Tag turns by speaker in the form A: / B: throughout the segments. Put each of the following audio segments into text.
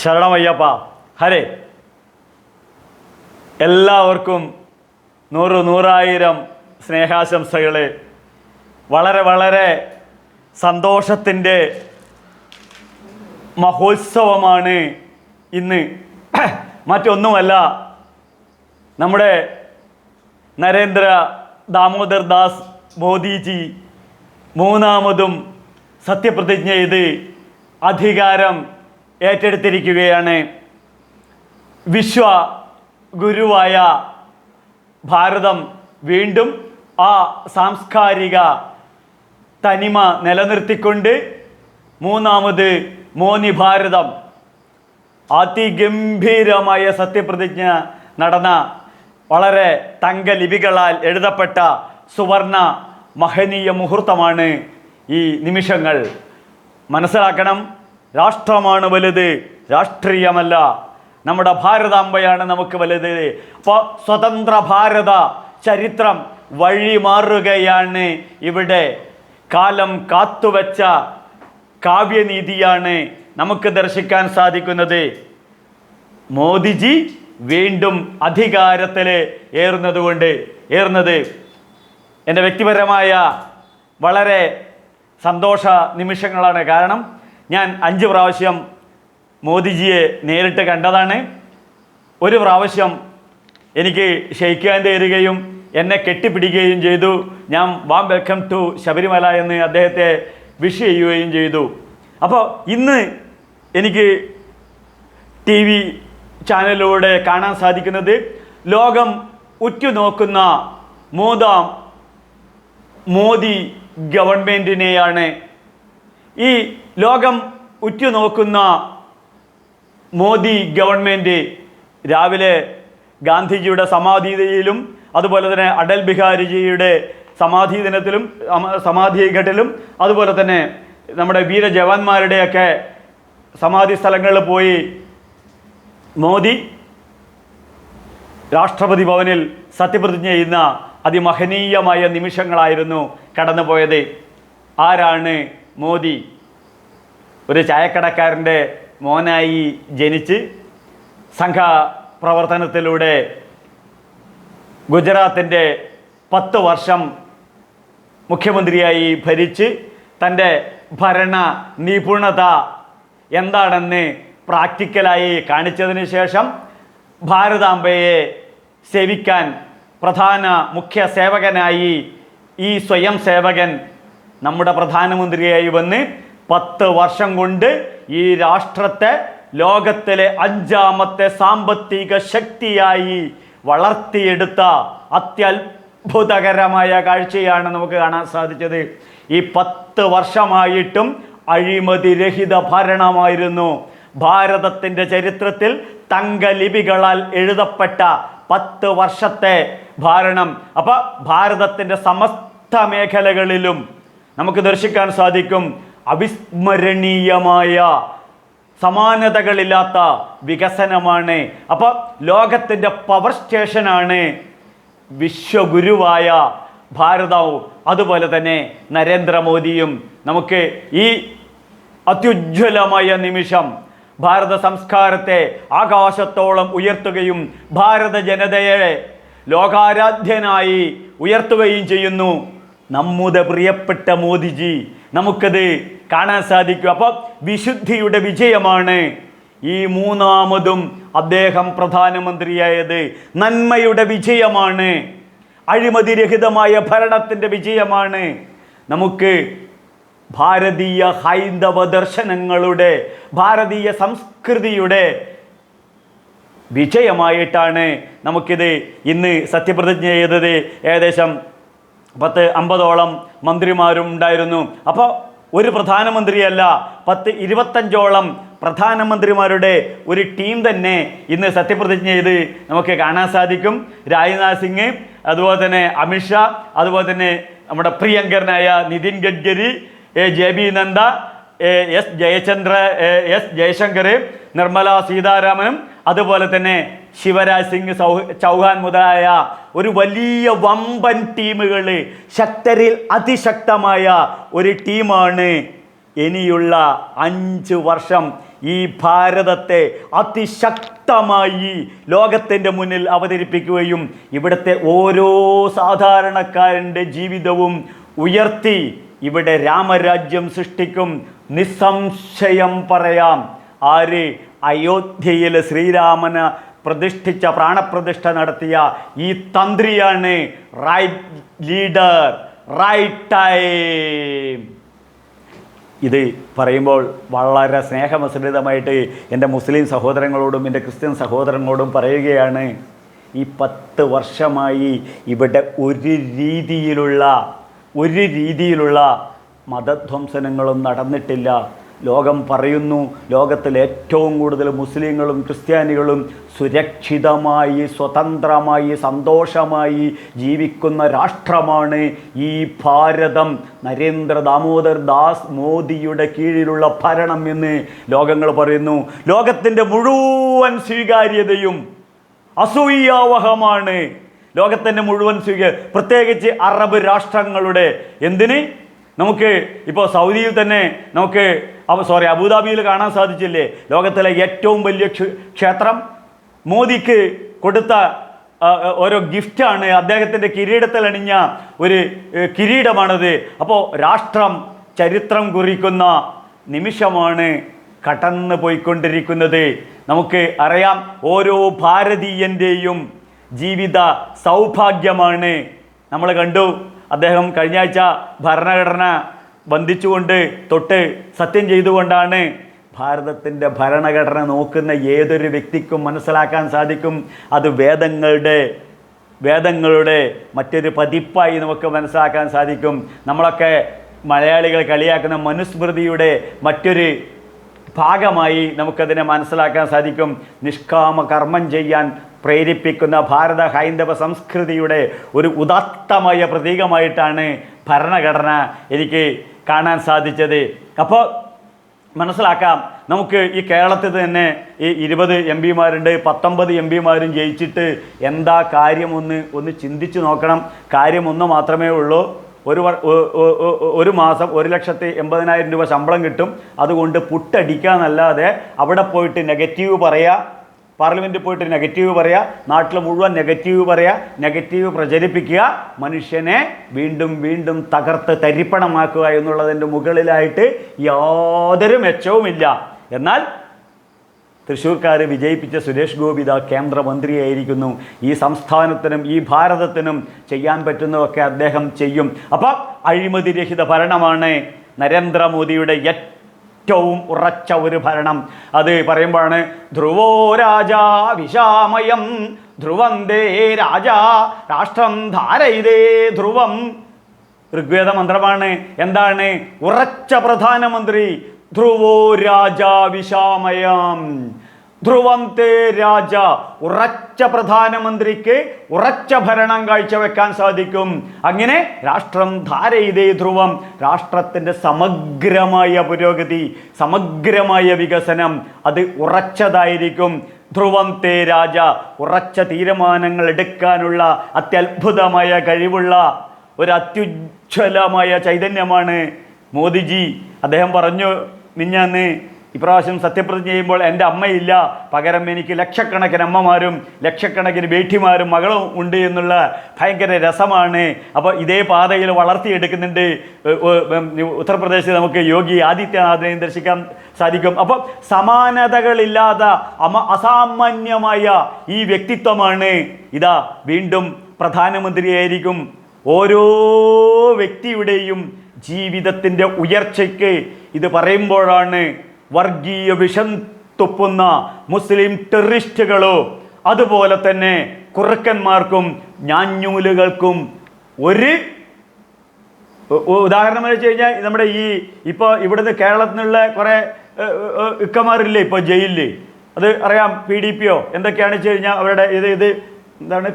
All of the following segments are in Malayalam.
A: ശരണമയ്യപ്പ ഹരേ. എല്ലാവർക്കും നൂറ് നൂറായിരം സ്നേഹാശംസകൾ വളരെ വളരെ സന്തോഷത്തിന്റെ മഹോത്സവമാണ് ഇന്ന്. മറ്റൊന്നുമല്ല നമ്മുടെ നരേന്ദ്ര ദാമോദർ ദാസ് മോദിജി മൂന്നാമതും സത്യപ്രതിജ്ഞ ചെയ്ത് അധികാരം ഏറ്റെടുത്തിരിക്കുകയാണ്. വിശ്വ ഗുരുവായ ഭാരതം വീണ്ടും ആ സാംസ്കാരിക തനിമ നിലനിർത്തിക്കൊണ്ട് മൂന്നാമത് മോനി ഭാരതം. അതിഗംഭീരമായ സത്യപ്രതിജ്ഞ നടന്ന വളരെ തങ്ക തങ്കലിപികളാൽ എഴുതപ്പെട്ട സുവർണ മഹനീയ മുഹൂർത്തമാണ് ഈ നിമിഷങ്ങൾ. മനസ്സിലാക്കണം. രാഷ്ട്രമാണ് വലുത് രാഷ്ട്രീയമല്ല. നമ്മുടെ ഭാരതാംബയാണ് നമുക്ക് വലുത്. അപ്പോൾ സ്വതന്ത്ര ഭാരത ചരിത്രം വഴിമാറുകയാണ് ഇവിടെ. കാലം കാത്തുവച്ച കാവ്യനീതിയാണ് നമുക്ക് ദർശിക്കാൻ സാധിക്കുന്നത്. മോദിജി വീണ്ടും അധികാരത്തിൽ ഏറുന്നതുകൊണ്ട് ഏറുന്നത് എന്റെ വ്യക്തിപരമായ വളരെ സന്തോഷ നിമിഷങ്ങളാണ്. കാരണം ഞാൻ അഞ്ച് പ്രാവശ്യം മോദിജിയെ നേരിട്ട് കണ്ടതാണ്. ഒരു പ്രാവശ്യം എനിക്ക് ഷെയ്ക്കാൻ തരുകയും എന്നെ കെട്ടിപ്പിടിക്കുകയും ചെയ്തു. ഞാൻ വാം വെൽക്കം ടു ശബരിമല എന്ന് അദ്ദേഹത്തെ വിഷ് ചെയ്യുകയും ചെയ്തു. അപ്പോൾ ഇന്ന് എനിക്ക് ടി വി ചാനലിലൂടെ കാണാൻ സാധിക്കുന്നത് ലോകം ഉറ്റുനോക്കുന്ന മൂന്നാം മോദി ഗവൺമെന്റിനെയാണ് ഈ ലോകം ഉറ്റുനോക്കുന്ന മോദി ഗവൺമെന്റ് രാവിലെ ഗാന്ധിജിയുടെ സമാധിയിലും അതുപോലെ തന്നെ അടൽ ബിഹാരിജിയുടെ സമാധി ദിനത്തിലും സമാധി ഘട്ടിലും അതുപോലെ തന്നെ നമ്മുടെ വീര ജവാന്മാരുടെയൊക്കെ സമാധി സ്ഥലങ്ങളിൽ പോയി മോദി രാഷ്ട്രപതി ഭവനിൽ സത്യപ്രതിജ്ഞ ചെയ്യുന്ന അതിമഹനീയമായ നിമിഷങ്ങളായിരുന്നു കടന്നുപോയത്. ആരാണ് മോദി? ഒരു ചായക്കടക്കാരന്റെ മോനായി ജനിച്ച് സംഘ പ്രവർത്തനത്തിലൂടെ ഗുജറാത്തിന്റെ പത്ത് വർഷം മുഖ്യമന്ത്രിയായി ഭരിച്ച് തന്റെ ഭരണ നിപുണത എന്താണെന്ന് പ്രാക്ടിക്കലായി കാണിച്ചതിന് ശേഷം ഭാരതാംബയെ സേവിക്കാൻ പ്രധാന മുഖ്യ സേവകനായി ഈ സ്വയം സേവകൻ നമ്മുടെ പ്രധാനമന്ത്രിയായി വന്ന് പത്ത് വർഷം കൊണ്ട് ഈ രാഷ്ട്രത്തെ ലോകത്തിലെ അഞ്ചാമത്തെ സാമ്പത്തിക ശക്തിയായി വളർത്തിയെടുത്ത അത്യത്ഭുതകരമായ കാഴ്ചയാണ് നമുക്ക് കാണാൻ സാധിച്ചത്. ഈ പത്ത് വർഷമായിട്ടും അഴിമതിരഹിത ഭരണമായിരുന്നു. ഭാരതത്തിന്റെ ചരിത്രത്തിൽ തങ്കലിപികളാൽ എഴുതപ്പെട്ട പത്ത് വർഷത്തെ ഭരണം. അപ്പോൾ ഭാരതത്തിന്റെ സമസ്ത മേഖലകളിലും നമുക്ക് ദർശിക്കാൻ സാധിക്കും. അവിസ്മരണീയമായ സമാനതകളില്ലാത്ത വികസനമാണ്. അപ്പോൾ ലോകത്തിന്റെ പവർ സ്റ്റേഷനാണ് വിശ്വഗുരുവായ ഭാരതവും. അതുപോലെ തന്നെ നരേന്ദ്രമോദിയും. നമുക്ക് ഈ അത്യുജ്വലമായ നിമിഷം ഭാരത സംസ്കാരത്തെ ആകാശത്തോളം ഉയർത്തുകയും ഭാരത ജനതയെ ലോകാരാധ്യനായി ഉയർത്തുകയും ചെയ്യുന്നു. നമ്മുടെ പ്രിയപ്പെട്ട മോദിജി നമുക്കത് കാണാൻ സാധിക്കും. അപ്പോൾ വിശുദ്ധിയുടെ വിജയമാണ് ഈ മൂന്നാമതും അദ്ദേഹം പ്രധാനമന്ത്രിയായത്. നന്മയുടെ വിജയമാണ്. അഴിമതിരഹിതമായ ഭരണത്തിന്റെ വിജയമാണ്. നമുക്ക് ഭാരതീയ ഹൈന്ദവ ദർശനങ്ങളുടെ ഭാരതീയ സംസ്കൃതിയുടെ വിജയമായിട്ടാണ് നമുക്കിത് ഇന്ന് സത്യപ്രതിജ്ഞ ചെയ്തത്. ഏകദേശം പത്ത് അമ്പതോളം മന്ത്രിമാരും ഉണ്ടായിരുന്നു. അപ്പോൾ ഒരു പ്രധാനമന്ത്രിയല്ല പത്ത് ഇരുപത്തഞ്ചോളം പ്രധാനമന്ത്രിമാരുടെ ഒരു ടീം തന്നെ ഇന്ന് സത്യപ്രതിജ്ഞ ചെയ്ത് നമുക്ക് കാണാൻ സാധിക്കും. രാജ്നാഥ് സിംഗ് അതുപോലെ തന്നെ അമിത്ഷാ അതുപോലെ തന്നെ നമ്മുടെ പ്രിയങ്കരനായ Nitin Gadkari A J B Nanda S Jayachandra S Jaishankar Nirmala സീതാരാമനും അതുപോലെ തന്നെ ശിവരാജ് സിംഗ് സൗ ചൗഹാൻ മുതലായ ഒരു വലിയ വമ്പൻ ടീമുകൾ ശക്തരിൽ അതിശക്തമായ ഒരു ടീമാണ് ഇനിയുള്ള അഞ്ച് വർഷം ഈ ഭാരതത്തെ അതിശക്തമായി ലോകത്തിന്റെ മുന്നിൽ അവതരിപ്പിക്കുകയും ഇവിടുത്തെ ഓരോ സാധാരണക്കാരന്റെ ജീവിതവും ഉയർത്തി ഇവിടെ രാമരാജ്യം സൃഷ്ടിക്കും നിസ്സംശയം പറയാം. ആര്? അയോധ്യയിൽ ശ്രീരാമന് പ്രതിഷ്ഠിച്ച പ്രാണപ്രതിഷ്ഠ നടത്തിയ ഈ തന്ത്രിയാണ് റൈറ്റ് ലീഡർ റൈറ്റ് ടൈം ഇത് പറയുമ്പോൾ വളരെ സ്നേഹമിശ്രിതമായിട്ട് എന്റെ മുസ്ലിം സഹോദരങ്ങളോടും എന്റെ ക്രിസ്ത്യൻ സഹോദരങ്ങളോടും പറയുകയാണ് ഈ പത്ത് വർഷമായി ഇവിടെ ഒരു രീതിയിലുള്ള ഒരു രീതിയിലുള്ള മതധ്വംസനങ്ങളും നടന്നിട്ടില്ല. ലോകം പറയുന്നു ലോകത്തിൽ ഏറ്റവും കൂടുതൽ മുസ്ലിങ്ങളും ക്രിസ്ത്യാനികളും സുരക്ഷിതമായി സ്വതന്ത്രമായി സന്തോഷമായി ജീവിക്കുന്ന രാഷ്ട്രമാണ് ഈ ഭാരതം. നരേന്ദ്ര ദാമോദർ ദാസ് മോദിയുടെ കീഴിലുള്ള ഭരണം എന്ന് ലോകങ്ങൾ പറയുന്നു. ലോകത്തിന്റെ മുഴുവൻ സ്വീകാര്യതയും അസൂയാവഹമാണ്. ലോകത്തിന്റെ മുഴുവൻ സ്വീക പ്രത്യേകിച്ച് അറബ് രാഷ്ട്രങ്ങളുടെ എന്തിന്? നമുക്ക് ഇപ്പോൾ സൗദിയിൽ തന്നെ നമുക്ക് സോറി അബുദാബിയിൽ കാണാൻ സാധിച്ചില്ലേ? ലോകത്തിലെ ഏറ്റവും വലിയ ക്ഷേത്രം? മോദിക്ക് കൊടുത്ത ഓരോ ഗിഫ്റ്റാണ് അദ്ദേഹത്തിന്റെ കിരീടത്തിൽ അണിഞ്ഞ ഒരു കിരീടമാണത്. അപ്പോൾ രാഷ്ട്രം ചരിത്രം കുറിക്കുന്ന നിമിഷമാണ് കടന്നു പോയിക്കൊണ്ടിരിക്കുന്നത്. നമുക്ക് അറിയാം ഓരോ ഭാരതീയന്റെയും ജീവിത സൗഭാഗ്യമാണ്. നമ്മൾ കണ്ടു അദ്ദേഹം കഴിഞ്ഞ ആഴ്ച ഭരണഘടന ബന്ധിച്ചുകൊണ്ട് തൊട്ട് സത്യം ചെയ്തുകൊണ്ടാണ് ഭാരതത്തിന്റെ ഭരണഘടന നോക്കുന്ന ഏതൊരു വ്യക്തിക്കും മനസ്സിലാക്കാൻ സാധിക്കും. അത് വേദങ്ങളുടെ വേദങ്ങളുടെ മറ്റൊരു പതിപ്പായി നമുക്ക് മനസ്സിലാക്കാൻ സാധിക്കും. നമ്മളൊക്കെ മലയാളികൾ കളിയാക്കുന്ന മനുസ്മൃതിയുടെ മറ്റൊരു ഭാഗമായി നമുക്കതിനെ മനസ്സിലാക്കാൻ സാധിക്കും. നിഷ്കാമ കർമ്മം ചെയ്യാൻ പ്രേരിപ്പിക്കുന്ന ഭാരത ഹൈന്ദവ സംസ്കൃതിയുടെ ഒരു ഉദാത്തമായ പ്രതീകമായിട്ടാണ് ഭരണഘടന. എനിക്ക് കാണാൻ സാധിച്ചത്. അപ്പോൾ മനസ്സിലാക്കാം നമുക്ക് ഈ കേരളത്തിൽ തന്നെ ഈ ഇരുപത് എം പിമാരുണ്ട് പത്തൊമ്പത് എം പിമാരും ജയിച്ചിട്ട് എന്താ കാര്യമൊന്ന് ഒന്ന് ചിന്തിച്ചു നോക്കണം. കാര്യമൊന്ന് മാത്രമേ ഉള്ളൂ. ഒരു ഒരു മാസം ഒരു ലക്ഷത്തി എൺപതിനായിരം രൂപ ശമ്പളം കിട്ടും. അതുകൊണ്ട് പുട്ടടിക്കാന്നല്ലാതെ അവിടെ പോയിട്ട് നെഗറ്റീവ് പറയുക. പാർലമെന്റിൽ പോയിട്ട് നെഗറ്റീവ് പറയുക നാട്ടിൽ മുഴുവൻ നെഗറ്റീവ് പറയുക നെഗറ്റീവ് പ്രചരിപ്പിക്കുക മനുഷ്യനെ വീണ്ടും വീണ്ടും തകർത്ത് തരിപ്പണമാക്കുക എന്നുള്ളതിന്റെ മുകളിലായിട്ട് യാതൊരു മെച്ചവുമില്ല. എന്നാൽ തൃശ്ശൂർക്കാർ വിജയിപ്പിച്ച സുരേഷ് ഗോപി ഇതാ കേന്ദ്രമന്ത്രിയായിരിക്കുന്നു. ഈ സംസ്ഥാനത്തിനും ഈ ഭാരതത്തിനും ചെയ്യാൻ പറ്റുന്നതൊക്കെ അദ്ദേഹം ചെയ്യും. അപ്പം അഴിമതിരഹിത ഭരണമാണ് നരേന്ദ്രമോദിയുടെ ഏറ്റവും ഉറച്ച ഒരു ഭരണം. അത് പറയുമ്പോഴാണ് ധ്രുവോ രാജാ വിശാമയം ധ്രുവന്തേ രാജാ രാഷ്ട്രം ധാരയിതേ ധ്രുവം. ഋഗ്വേദ മന്ത്രമാണ് എന്താണ്? ഉറച്ച പ്രധാനമന്ത്രി ധ്രുവോ രാജാ വിശാമയം. ധ്രുവം തേ രാജ. ഉറച്ച പ്രധാനമന്ത്രിക്ക് ഉറച്ച ഭരണം കാഴ്ചവെക്കാൻ സാധിക്കും. അങ്ങനെ രാഷ്ട്രം ധാരയിതേ ധ്രുവം. രാഷ്ട്രത്തിന്റെ സമഗ്രമായ പുരോഗതി സമഗ്രമായ വികസനം അത് ഉറച്ചതായിരിക്കും. ധ്രുവം തേ രാജ ഉറച്ച തീരുമാനങ്ങൾ എടുക്കാനുള്ള അത്യത്ഭുതമായ കഴിവുള്ള ഒരു അത്യുജ്വലമായ ചൈതന്യമാണ് മോദിജി. അദ്ദേഹം പറഞ്ഞു മിഞ്ഞാന്ന് ഇപ്രാവശ്യം സത്യപ്രതിജ്ഞ ചെയ്യുമ്പോൾ എന്റെ അമ്മയില്ല. പകരം എനിക്ക് ലക്ഷക്കണക്കിന് അമ്മമാരും ലക്ഷക്കണക്കിന് ബേഠിമാരും മകളും ഉണ്ട് എന്നുള്ള ഭയങ്കര രസമാണ്. അപ്പോൾ ഇതേ പാതയിൽ വളർത്തിയെടുക്കുന്നുണ്ട് ഉത്തർപ്രദേശിൽ നമുക്ക് യോഗി ആദിത്യനാഥിനെ ദർശിക്കാൻ സാധിക്കും. അപ്പം സമാനതകളില്ലാത്ത അമ അസാമാന്യമായ ഈ വ്യക്തിത്വമാണ് ഇതാ വീണ്ടും പ്രധാനമന്ത്രിയായിരിക്കും. ഓരോ വ്യക്തിയുടെയും ജീവിതത്തിന്റെ ഉയർച്ചയ്ക്ക് ഇത് പറയുമ്പോഴാണ് വർഗീയ വിഷം തുപ്പുന്ന മുസ്ലിം ടെററിസ്റ്റുകളോ അതുപോലെ തന്നെ കുറുക്കന്മാർക്കും ഞാഞ്ഞൂലുകൾക്കും ഒരു ഉദാഹരണം വെച്ച് കഴിഞ്ഞാൽ നമ്മുടെ ഈ ഇപ്പോൾ ഇവിടുന്ന് കേരളത്തിൽ നിന്നുള്ള കുറേ ഇക്കമാരില്ലേ ഇപ്പോൾ ജയിലിൽ അത് അറിയാം പി ഡി പിയോ? എന്തൊക്കെയാണെന്ന് വെച്ച് കഴിഞ്ഞാൽ അവരുടെ ഇത് ഇത് എന്താണ്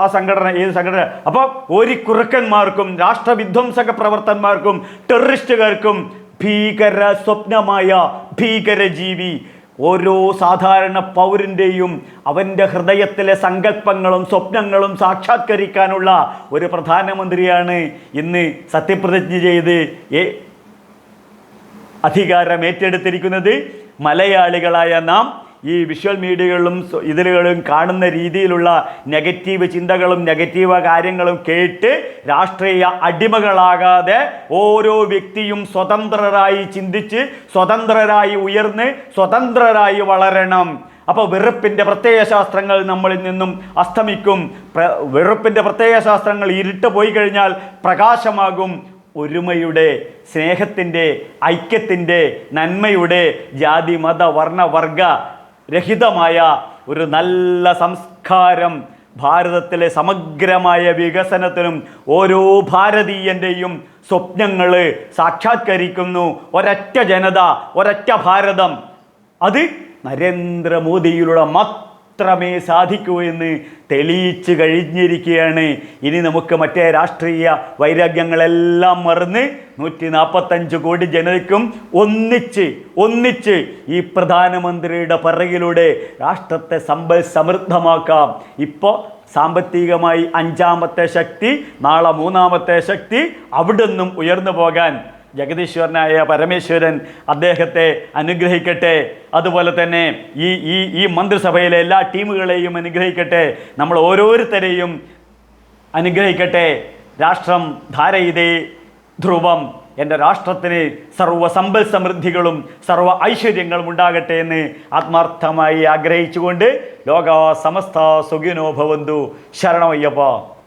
A: ആ സംഘടന ഏത് സംഘടന? അപ്പോൾ ഒരു കുറുക്കന്മാർക്കും രാഷ്ട്രവിധ്വംസക പ്രവർത്തന്മാർക്കും ടെററിസ്റ്റുകാർക്കും ഭീകര സ്വപ്നമായ ഭീകര ജീവി ഓരോ സാധാരണ പൗരന്റെയും അവന്റെ ഹൃദയത്തിലെ സങ്കല്പങ്ങളും സ്വപ്നങ്ങളും സാക്ഷാത്കരിക്കാനുള്ള ഒരു പ്രധാനമന്ത്രിയാണ് ഇന്ന് സത്യപ്രതിജ്ഞ ചെയ്ത് അധികാരം ഏറ്റെടുത്തിരിക്കുന്നത് മലയാളികളായ നാം ഈ വിഷ്വൽ മീഡിയകളിലും ഇതിലുകളും കാണുന്ന രീതിയിലുള്ള നെഗറ്റീവ് ചിന്തകളും നെഗറ്റീവ് കാര്യങ്ങളും കേട്ട് രാഷ്ട്രീയ അടിമകളാകാതെ ഓരോ വ്യക്തിയും സ്വതന്ത്രരായി ചിന്തിച്ച് സ്വതന്ത്രരായി ഉയർന്ന് സ്വതന്ത്രരായി വളരണം. അപ്പോൾ വെറുപ്പിന്റെ പ്രത്യയശാസ്ത്രങ്ങൾ നമ്മളിൽ നിന്നും അസ്തമിക്കും. വെറുപ്പിന്റെ പ്രത്യയശാസ്ത്രങ്ങൾ ഇരുട്ട് പോയി കഴിഞ്ഞാൽ പ്രകാശമാകും. ഒരുമയുടെ സ്നേഹത്തിന്റെ ഐക്യത്തിന്റെ നന്മയുടെ ജാതി മത വർണ വർഗ രഹിതമായ ഒരു നല്ല സംസ്കാരം ഭാരതത്തിലെ സമഗ്രമായ വികസനത്തിനും ഓരോ ഭാരതീയന്റെയും സ്വപ്നങ്ങൾ സാക്ഷാത്കരിക്കുന്നു. ഒരൊറ്റ ജനത ഒരൊറ്റ ഭാരതം. അത് നരേന്ദ്രമോദിയിലൂടെ മാത്രമേ സാധിക്കൂ എന്ന് തെളിയിച്ചു കഴിഞ്ഞിരിക്കുകയാണ്. ഇനി നമുക്ക് മറ്റേ രാഷ്ട്രീയ വൈരാഗ്യങ്ങളെല്ലാം മറന്ന് നൂറ്റി നാൽപ്പത്തഞ്ച് കോടി ജനതയ്ക്കും ഒന്നിച്ച് ഒന്നിച്ച് ഈ പ്രധാനമന്ത്രിയുടെ പിറകിലൂടെ രാഷ്ട്രത്തെ സമ്പൽ സമൃദ്ധമാക്കാം. ഇപ്പോൾ സാമ്പത്തികമായി അഞ്ചാമത്തെ ശക്തി നാളെ മൂന്നാമത്തെ ശക്തി അവിടുന്നും ഉയർന്നു പോകാൻ ജഗദീശ്വരനായ പരമേശ്വരൻ അദ്ദേഹത്തെ അനുഗ്രഹിക്കട്ടെ. അതുപോലെ തന്നെ ഈ ഈ ഈ മന്ത്രിസഭയിലെ എല്ലാ ടീമുകളെയും അനുഗ്രഹിക്കട്ടെ. നമ്മൾ ഓരോരുത്തരെയും അനുഗ്രഹിക്കട്ടെ. രാഷ്ട്രം ധാരയിതേ ധ്രുവം. എന്റെ രാഷ്ട്രത്തിന് സർവ സമ്പൽ സമൃദ്ധികളും സർവ ഐശ്വര്യങ്ങളും ഉണ്ടാകട്ടെ എന്ന് ആത്മാർത്ഥമായി ആഗ്രഹിച്ചുകൊണ്ട് ലോക സമസ്ത സുഖിനോ ഭവന്തു. ശരണമയ്യപ്പ.